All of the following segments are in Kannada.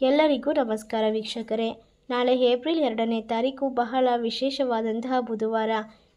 ಎಲ್ಲರಿಗೂ ನಮಸ್ಕಾರ ವೀಕ್ಷಕರೇ. ನಾಳೆ ಏಪ್ರಿಲ್ ಎರಡನೇ ತಾರೀಕು ಬಹಳ ವಿಶೇಷವಾದಂತಹ ಬುಧವಾರ.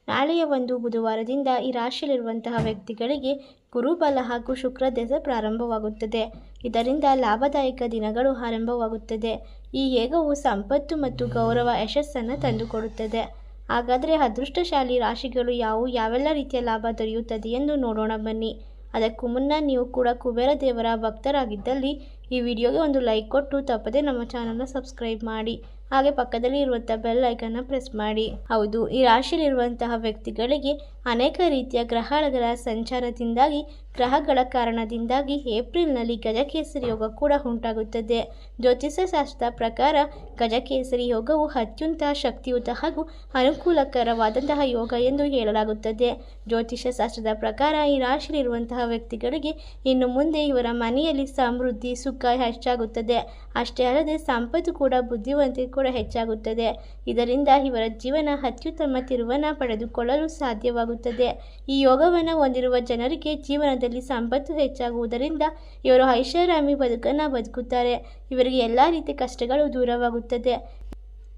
ನಾಳೆಯ ಒಂದು ಬುಧವಾರದಿಂದ ಈ ರಾಶಿಯಲ್ಲಿರುವಂತಹ ವ್ಯಕ್ತಿಗಳಿಗೆ ಗುರುಬಲ ಹಾಗೂ ಶುಕ್ರ ದೆಸೆ ಪ್ರಾರಂಭವಾಗುತ್ತದೆ. ಇದರಿಂದ ಲಾಭದಾಯಕ ದಿನಗಳು ಆರಂಭವಾಗುತ್ತದೆ. ಈ ಯೋಗವು ಸಂಪತ್ತು ಮತ್ತು ಗೌರವ ಯಶಸ್ಸನ್ನು ತಂದುಕೊಡುತ್ತದೆ. ಹಾಗಾದರೆ ಅದೃಷ್ಟಶಾಲಿ ರಾಶಿಗಳು ಯಾವುವು ಯಾವೆಲ್ಲ ರೀತಿಯ ಲಾಭ ದೊರೆಯುತ್ತದೆ ಎಂದು ನೋಡೋಣ ಬನ್ನಿ. ಅದಕ್ಕೂ ಮುನ್ನ ನೀವು ಕೂಡ ಕುಬೇರ ದೇವರ ಭಕ್ತರಾಗಿದ್ದಲ್ಲಿ ಈ ವಿಡಿಯೋಗೆ ಒಂದು ಲೈಕ್ ಕೊಟ್ಟು ತಪ್ಪದೆ ನಮ್ಮ ಚಾನಲ್ನ ಸಬ್ಸ್ಕ್ರೈಬ್ ಮಾಡಿ. ಹಾಗೆ ಪಕ್ಕದಲ್ಲಿ ಇರುವಂಥ ಬೆಲ್ ಐಕನ್ನ ಪ್ರೆಸ್ ಮಾಡಿ. ಹೌದು, ಈ ರಾಶಿಯಲ್ಲಿರುವಂತಹ ವ್ಯಕ್ತಿಗಳಿಗೆ ಅನೇಕ ರೀತಿಯ ಗ್ರಹಗಳ ಸಂಚಾರದಿಂದಾಗಿ, ಗ್ರಹಗಳ ಕಾರಣದಿಂದಾಗಿ ಏಪ್ರಿಲ್ನಲ್ಲಿ ಗಜಕೇಸರಿ ಯೋಗ ಕೂಡ ಉಂಟಾಗುತ್ತದೆ. ಜ್ಯೋತಿಷ್ಯ ಶಾಸ್ತ್ರದ ಪ್ರಕಾರ ಗಜಕೇಸರಿ ಯೋಗವು ಅತ್ಯಂತ ಶಕ್ತಿಯುತ ಹಾಗೂ ಅನುಕೂಲಕರವಾದಂತಹ ಯೋಗ ಎಂದು ಹೇಳಲಾಗುತ್ತದೆ. ಜ್ಯೋತಿಷ್ಯ ಶಾಸ್ತ್ರದ ಪ್ರಕಾರ ಈ ರಾಶಿಯಲ್ಲಿರುವಂತಹ ವ್ಯಕ್ತಿಗಳಿಗೆ ಇನ್ನು ಮುಂದೆ ಇವರ ಮನೆಯಲ್ಲಿ ಸಮೃದ್ಧಿ, ಸುಖ ಹೆಚ್ಚಾಗುತ್ತದೆ. ಅಷ್ಟೇ ಅಲ್ಲದೆ ಸಂಪತ್ತು ಕೂಡ ಬುದ್ಧಿವಂತಿಕೆ ಕೂಡ ಹೆಚ್ಚಾಗುತ್ತದೆ. ಇದರಿಂದ ಇವರ ಜೀವನ ಅತ್ಯುತ್ತಮ ತಿರುವನ ಪಡೆದುಕೊಳ್ಳಲು ಸಾಧ್ಯವಾಗುತ್ತದೆ. ಈ ಯೋಗವನ್ನು ಹೊಂದಿರುವ ಜನರಿಗೆ ಜೀವನದಲ್ಲಿ ಸಂಪತ್ತು ಹೆಚ್ಚಾಗುವುದರಿಂದ ಇವರು ಐಷಾರಾಮಿ ಬದುಕನ್ನು ಬದುಕುತ್ತಾರೆ. ಇವರಿಗೆ ಎಲ್ಲ ರೀತಿಯ ಕಷ್ಟಗಳು ದೂರವಾಗುತ್ತದೆ.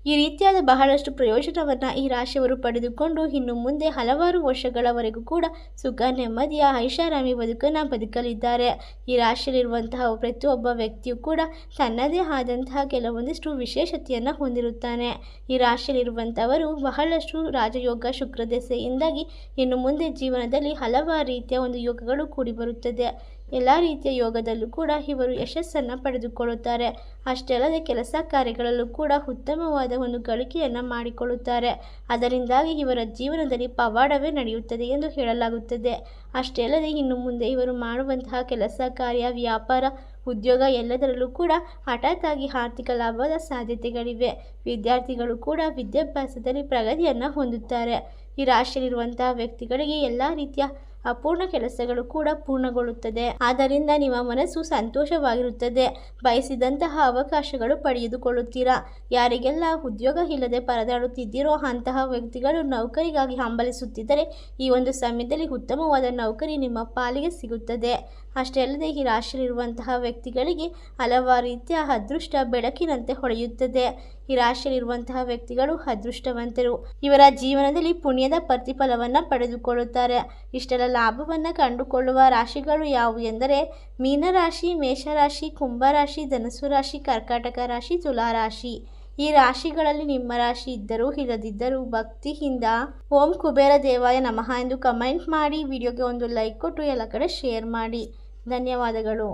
ಈ ರೀತಿಯಾದ ಬಹಳಷ್ಟು ಪ್ರಯೋಜನವನ್ನು ಈ ರಾಶಿಯವರು ಪಡೆದುಕೊಂಡು ಇನ್ನು ಮುಂದೆ ಹಲವಾರು ವರ್ಷಗಳವರೆಗೂ ಕೂಡ ಸುಖ, ನೆಮ್ಮದಿಯ, ಐಷಾರಾಮಿ ಬದುಕನ್ನು ಬದುಕಲಿದ್ದಾರೆ. ಈ ರಾಶಿಯಲ್ಲಿರುವಂತಹ ಪ್ರತಿಯೊಬ್ಬ ವ್ಯಕ್ತಿಯು ಕೂಡ ತನ್ನದೇ ಆದಂತಹ ಕೆಲವೊಂದಿಷ್ಟು ವಿಶೇಷತೆಯನ್ನು ಹೊಂದಿರುತ್ತಾನೆ. ಈ ರಾಶಿಯಲ್ಲಿರುವಂಥವರು ಬಹಳಷ್ಟು ರಾಜಯೋಗ, ಶುಕ್ರದೆಸೆಯಿಂದಾಗಿ ಇನ್ನು ಮುಂದೆ ಜೀವನದಲ್ಲಿ ಹಲವಾರು ರೀತಿಯ ಒಂದು ಯೋಗಗಳು ಕೂಡಿ ಬರುತ್ತದೆ ಎಲ್ಲ ರೀತಿಯ ಯೋಗದಲ್ಲೂ ಕೂಡ ಇವರು ಯಶಸ್ಸನ್ನು ಪಡೆದುಕೊಳ್ಳುತ್ತಾರೆ. ಅಷ್ಟೇ ಅಲ್ಲದೆ ಕೆಲಸ ಕಾರ್ಯಗಳಲ್ಲೂ ಕೂಡ ಉತ್ತಮವಾದ ಒಂದು ಗಳಿಕೆಯನ್ನು ಮಾಡಿಕೊಳ್ಳುತ್ತಾರೆ. ಅದರಿಂದಾಗಿ ಇವರ ಜೀವನದಲ್ಲಿ ಪವಾಡವೇ ನಡೆಯುತ್ತದೆ ಎಂದು ಹೇಳಲಾಗುತ್ತದೆ. ಅಷ್ಟೇ ಅಲ್ಲದೆ ಇನ್ನು ಮುಂದೆ ಇವರು ಮಾಡುವಂತಹ ಕೆಲಸ, ಕಾರ್ಯ, ವ್ಯಾಪಾರ, ಉದ್ಯೋಗ ಎಲ್ಲದರಲ್ಲೂ ಕೂಡ ಹಠಾತ್ತಾಗಿ ಆರ್ಥಿಕ ಲಾಭದ ಸಾಧ್ಯತೆಗಳಿವೆ. ವಿದ್ಯಾರ್ಥಿಗಳು ಕೂಡ ವಿದ್ಯಾಭ್ಯಾಸದಲ್ಲಿ ಪ್ರಗತಿಯನ್ನು ಹೊಂದುತ್ತಾರೆ. ಈ ರಾಶಿಯಲ್ಲಿರುವಂತಹ ವ್ಯಕ್ತಿಗಳಿಗೆ ಎಲ್ಲ ರೀತಿಯ ಅಪೂರ್ಣ ಕೆಲಸಗಳು ಕೂಡ ಪೂರ್ಣಗೊಳ್ಳುತ್ತದೆ. ಆದ್ದರಿಂದ ನಿಮ್ಮ ಮನಸ್ಸು ಸಂತೋಷವಾಗಿರುತ್ತದೆ. ಬಯಸಿದಂತಹ ಅವಕಾಶಗಳು ಪಡೆದುಕೊಳ್ಳುತ್ತೀರಾ? ಯಾರಿಗೆಲ್ಲ ಉದ್ಯೋಗ ಇಲ್ಲದೆ ಪರದಾಡುತ್ತಿದ್ದೀರೋ ಅಂತಹ ವ್ಯಕ್ತಿಗಳು ನೌಕರಿಗಾಗಿ ಹಂಬಲಿಸುತ್ತಿದ್ದರೆ ಈ ಒಂದು ಸಮಯದಲ್ಲಿ ಉತ್ತಮವಾದ ನೌಕರಿ ನಿಮ್ಮ ಪಾಲಿಗೆ ಸಿಗುತ್ತದೆ. ಅಷ್ಟೇ ಅಲ್ಲದೆ ಈ ರಾಶಿಯಲ್ಲಿರುವಂತಹ ವ್ಯಕ್ತಿಗಳಿಗೆ ಹಲವಾರು ರೀತಿಯ ಅದೃಷ್ಟ, ಬೆಳಕಿನಂತೆ ಹೊಳೆಯುತ್ತದೆ. ಈ ರಾಶಿಯಲ್ಲಿರುವಂತಹ ವ್ಯಕ್ತಿಗಳು ಅದೃಷ್ಟವಂತರು. ಇವರ ಜೀವನದಲ್ಲಿ ಪುಣ್ಯದ ಪ್ರತಿಫಲವನ್ನು ಪಡೆದುಕೊಳ್ಳುತ್ತಾರೆ. ಇಷ್ಟೆಲ್ಲ ಲಾಭವನ್ನು ಕಂಡುಕೊಳ್ಳುವ ರಾಶಿಗಳು ಯಾವುವು ಎಂದರೆ ಮೀನರಾಶಿ ಮೇಷರಾಶಿ ಕುಂಭರಾಶಿ ಧನಸು ರಾಶಿ ಕರ್ಕಾಟಕ ರಾಶಿ ತುಲಾರಾಶಿ ಈ ರಾಶಿಗಳಲ್ಲಿ ನಿಮ್ಮ ರಾಶಿ ಇದ್ದರೂ ಇಲ್ಲದಿದ್ದರೂ ಭಕ್ತಿಯಿಂದ ಓಂ ಕುಬೇರ ದೇವಾಯ ನಮಃ ಎಂದು ಕಮೆಂಟ್ ಮಾಡಿ, ವಿಡಿಯೋಗೆ ಒಂದು ಲೈಕ್ ಕೊಟ್ಟು ಎಲ್ಲ ಕಡೆ ಶೇರ್ ಮಾಡಿ. ಧನ್ಯವಾದಗಳು.